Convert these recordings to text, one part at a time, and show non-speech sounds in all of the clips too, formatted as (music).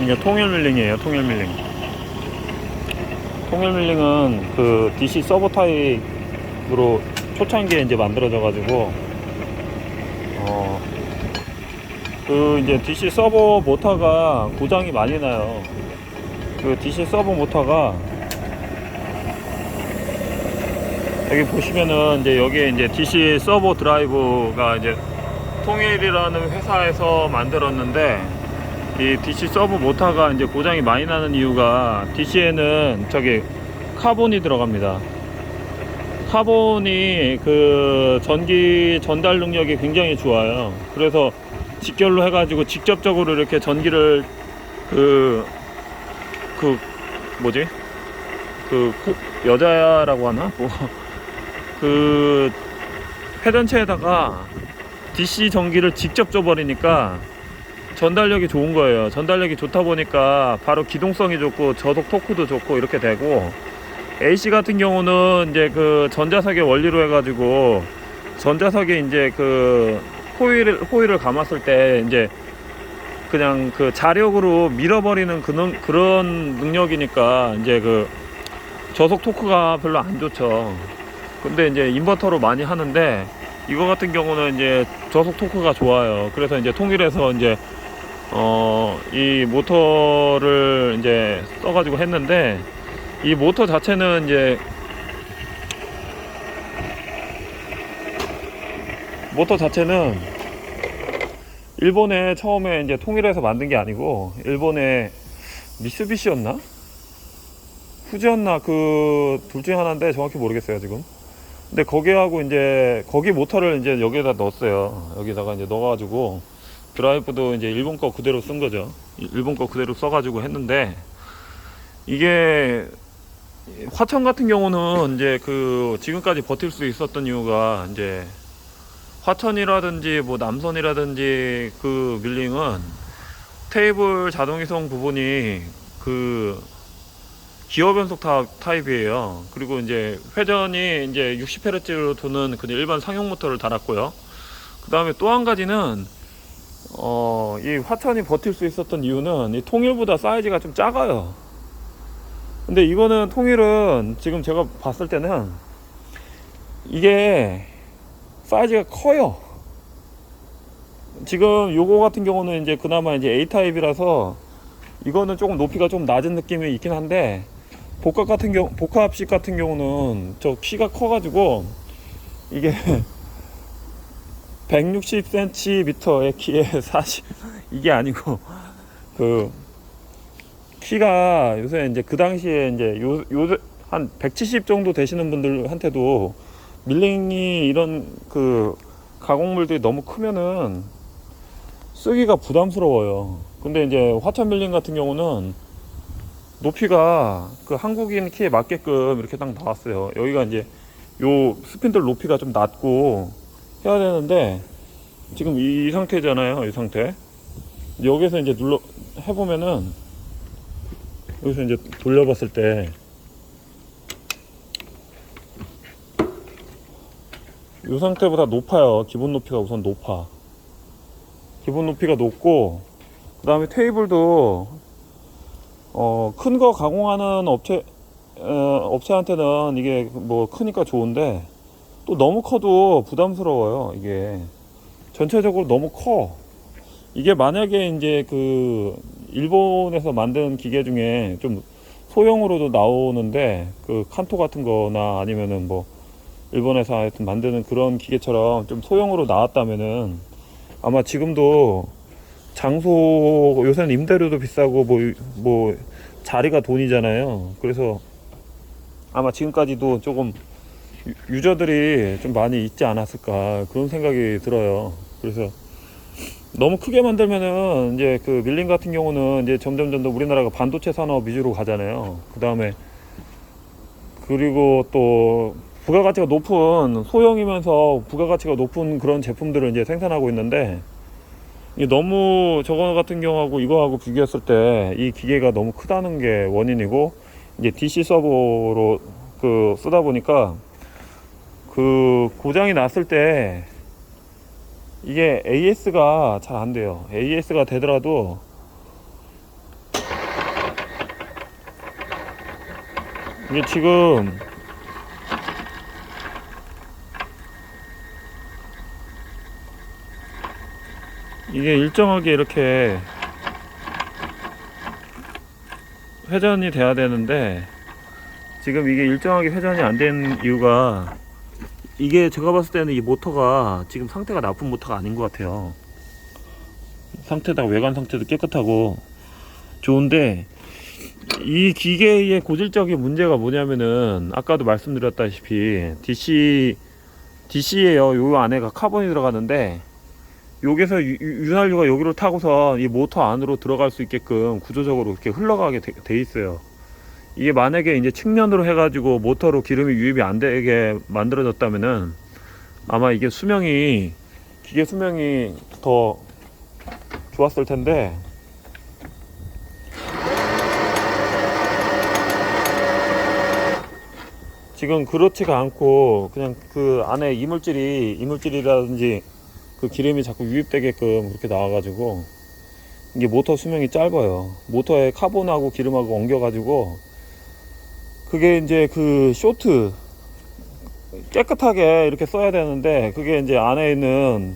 이게 통일 밀링이에요, 통일 밀링. 통일 밀링은 그 DC 서버 타입으로 초창기에 이제 만들어져 가지고, 어, 그 이제 DC 서버 모터가 고장이 많이 나요. 그 DC 서버 모터가 여기 보시면은 이제 여기에 이제 DC 서버 드라이브가 이제 통일이라는 회사에서 만들었는데 이 DC 서브 모터가 이제 고장이 많이 나는 이유가 DC에는 저기 카본이 들어갑니다. 카본이 그 전기 전달 능력이 굉장히 좋아요. 그래서 직결로 해가지고 직접적으로 이렇게 전기를 그, 그, 뭐지? 그, 고- 여자라고 하나? 뭐, 그, 회전체에다가 DC 전기를 직접 줘버리니까 전달력이 좋은 거예요. 전달력이 좋다 보니까 바로 기동성이 좋고 저속 토크도 좋고 이렇게 되고 AC 같은 경우는 이제 그 전자석의 원리로 해가지고 전자석에 이제 그 호일을 호일을 감았을 때 이제 그냥 그 자력으로 밀어버리는 그런 그런 능력이니까 이제 그 저속 토크가 별로 안 좋죠. 근데 이제 인버터로 많이 하는데 이거 같은 경우는 이제 저속 토크가 좋아요. 그래서 이제 통일해서 이제 어, 이 모터를 이제 써가지고 했는데 이 모터 자체는 이제 모터 자체는 일본에 처음에 이제 통일해서 만든 게 아니고 일본의 미쓰비시였나? 후지였나 그 둘 중에 하나인데 정확히 모르겠어요 지금. 근데 거기하고 이제 거기 모터를 이제 여기에다 넣었어요. 여기다가 이제 넣어가지고 드라이브도 이제 일본 거 그대로 쓴 거죠. 일본 거 그대로 써가지고 했는데 이게 화천 같은 경우는 이제 그 지금까지 버틸 수 있었던 이유가 이제 화천이라든지 뭐 남선이라든지 그 밀링은 테이블 자동이송 부분이 그 기어 변속 타, 타입이에요. 그리고 이제 회전이 이제 60Hz로 도는 그냥 일반 상용 모터를 달았고요. 그 다음에 또 한 가지는 어, 이 화천이 버틸 수 있었던 이유는 이 통일보다 사이즈가 좀 작아요. 근데 이거는 통일은 지금 제가 봤을 때는 이게 사이즈가 커요. 지금 요거 같은 경우는 이제 그나마 이제 A 타입이라서 이거는 조금 높이가 좀 낮은 느낌이 있긴 한데 복합 같은 경우 복합식 같은 경우는 저 키가 커가지고 이게 (laughs) 160cm의 키에 (laughs) 40 이게 아니고 그 키가 요새 이제 그 당시에 이제 요 요새 한 170 정도 되시는 분들한테도 밀링이 이런 그 가공물들이 너무 크면은 쓰기가 부담스러워요. 근데 이제 화천 밀링 같은 경우는 높이가 그 한국인 키에 맞게끔 이렇게 딱 나왔어요. 여기가 이제 요 스핀들 높이가 좀 낮고 해야 되는데 지금 이 상태잖아요. 이 상태. 여기서 이제 눌러 해보면은 여기서 이제 돌려봤을 때 이 상태보다 높아요. 기본 높이가 우선 높아. 기본 높이가 높고 그 다음에 테이블도 어, 큰 거 가공하는 업체 어, 업체한테는 이게 뭐 크니까 좋은데 또 너무 커도 부담스러워요. 이게 전체적으로 너무 커. 이게 만약에 이제 그 일본에서 만든 기계 중에 좀 소형으로도 나오는데 그 칸토 같은 거나 아니면은 뭐 일본에서 하여튼 만드는 그런 기계처럼 좀 소형으로 나왔다면은 아마 지금도 장소 요새는 임대료도 비싸고 뭐, 뭐 자리가 돈이잖아요. 그래서 아마 지금까지도 조금 유- 유저들이 좀 많이 있지 않았을까 그런 생각이 들어요. 그래서 너무 크게 만들면은 이제 그 밀링 같은 경우는 이제 점점 점점 우리나라가 반도체 산업 위주로 가잖아요. 그 다음에 그리고 또 부가가치가 높은 소형이면서 부가가치가 높은 그런 제품들을 이제 생산하고 있는데 이게 너무 저거 같은 경우하고 이거하고 비교했을 때 이 기계가 너무 크다는 게 원인이고 이제 DC 서버로 그 쓰다 보니까 그 고장이 났을 때 이게 AS가 잘 안 돼요. AS가 되더라도 이게 지금 이게 일정하게 이렇게 회전이 돼야 되는데 지금 이게 일정하게 회전이 안 된 이유가 이게 제가 봤을 때는 이 모터가 지금 상태가 나쁜 모터가 아닌 것 같아요. 상태다 외관 상태도 깨끗하고 좋은데 이 기계의 고질적인 문제가 뭐냐면은 아까도 말씀드렸다시피 DC DC예요. 요 안에가 카본이 들어가는데 여기서 유- 유- 윤활유가 여기로 타고서 이 모터 안으로 들어갈 수 있게끔 구조적으로 이렇게 흘러가게 돼, 돼 있어요. 이게 만약에 이제 측면으로 해가지고 모터로 기름이 유입이 안 되게 만들어졌다면은 아마 이게 수명이 기계 수명이 더 좋았을 텐데 지금 그렇지가 않고 그냥 그 안에 이물질이 이물질이라든지 그 기름이 자꾸 유입되게끔 그렇게 나와가지고 이게 모터 수명이 짧아요. 모터에 카본하고 기름하고 엉겨가지고 그게 이제 그 쇼트 깨끗하게 이렇게 써야 되는데 그게 이제 안에 있는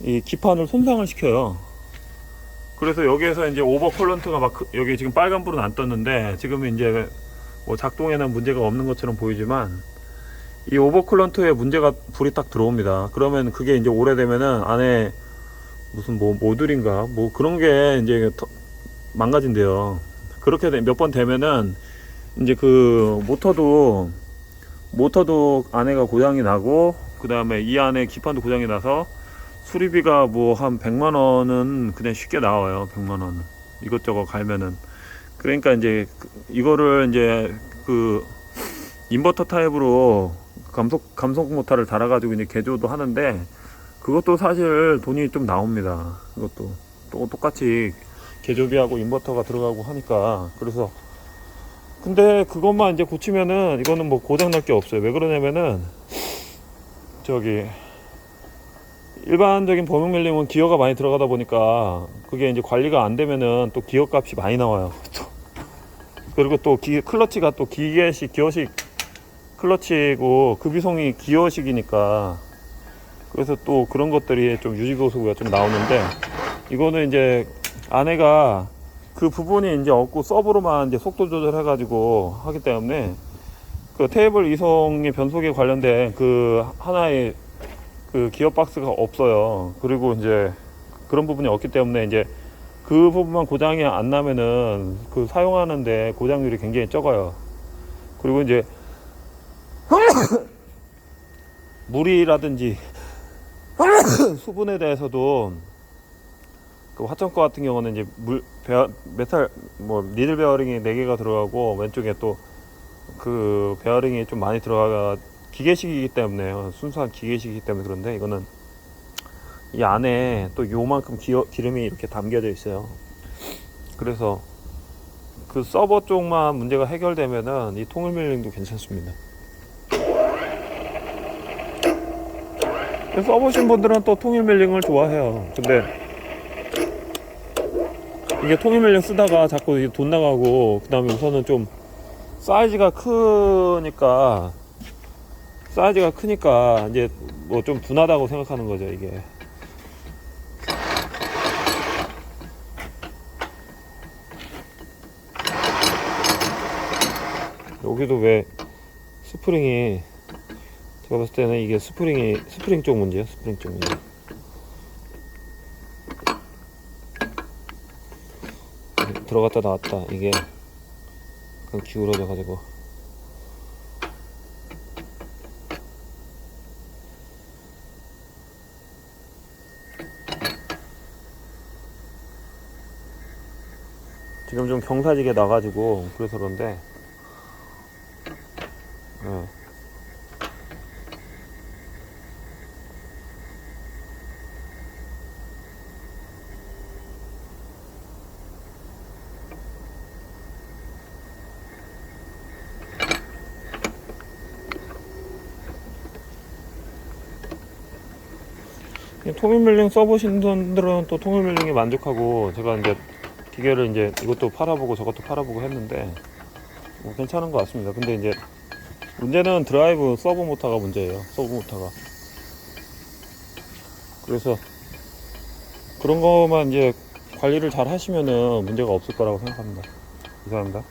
이 기판을 손상을 시켜요. 그래서 여기에서 이제 오버 컬런트가 막 그- 여기 지금 빨간 불은 안 떴는데 지금은 이제 뭐 작동에는 문제가 없는 것처럼 보이지만 이 오버클런트에 문제가 불이 딱 들어옵니다. 그러면 그게 이제 오래되면은 안에 무슨 뭐 모듈인가 뭐 그런 게 이제 더 망가진대요. 그렇게 몇 번 되면은 이제 그 모터도 모터도 안에가 고장이 나고 그 다음에 이 안에 기판도 고장이 나서 수리비가 뭐 한 100만 원은 그냥 쉽게 나와요. 100만 원은 이것저것 갈면은 그러니까 이제 그- 이거를 이제 그 인버터 타입으로 감속 감속 모터를 달아가지고 이제 개조도 하는데 그것도 사실 돈이 좀 나옵니다. 그것도 또 똑같이 개조비하고 인버터가 들어가고 하니까 그래서 근데 그것만 이제 고치면은 이거는 뭐 고장 날 게 없어요. 왜 그러냐면은 저기 일반적인 범용 밀링은 기어가 많이 들어가다 보니까 그게 이제 관리가 안 되면은 또 기어 값이 많이 나와요. 또. 그리고 또 기, 클러치가 또 기계식 기어식 클러치고 급이송이 기어식이니까 그래서 또 그런 것들이 좀 유지보수가 좀 나오는데 이거는 이제 안에가 그 부분이 이제 없고 서브로만 이제 속도 조절해 가지고 하기 때문에 그 테이블 이송의 변속에 관련된 그 하나의 그 기어 박스가 없어요. 그리고 이제 그런 부분이 없기 때문에 이제 그 부분만 고장이 안 나면은 그 사용하는데 고장률이 굉장히 적어요. 그리고 이제 (coughs) 물이라든지 (coughs) 수분에 대해서도 그 화천거 같은 경우는 이제 물 베어, 메탈 뭐 니들 베어링이 4개가 들어가고 왼쪽에 또 그 베어링이 좀 많이 들어가 기계식이기 때문에 순수한 기계식이기 때문에 그런데 이거는 이 안에 또 요만큼 기어, 기름이 이렇게 담겨져 있어요. 그래서 그 서버 쪽만 문제가 해결되면은 이 통일 밀링도 괜찮습니다. 써보신 분들은 또 통일 밀링을 좋아해요. 근데 이게 통일 밀링 쓰다가 자꾸 이게 돈 나가고 그 다음에 우선은 좀 사이즈가 크니까 사이즈가 크니까 이제 뭐 좀 둔하다고 생각하는 거죠 이게. 여기도 왜 스프링이 제가 봤을 때는 이게 스프링이 스프링 쪽 문제야 스프링 쪽 문제 들어갔다 나왔다. 이게 약간 기울어져 가지고. 지금 좀 경사지게 나가지고 그래서 그런데 통일밀링 써보신 분들은 또 통일밀링에 만족하고 제가 이제 기계를 이제 이것도 팔아보고 저것도 팔아보고 했는데 뭐 괜찮은 것 같습니다. 근데 이제 문제는 드라이브 서브 모터가 문제예요. 서브 모터가. 그래서 그런 것만 이제 관리를 잘 하시면은 문제가 없을 거라고 생각합니다. 이상합니다.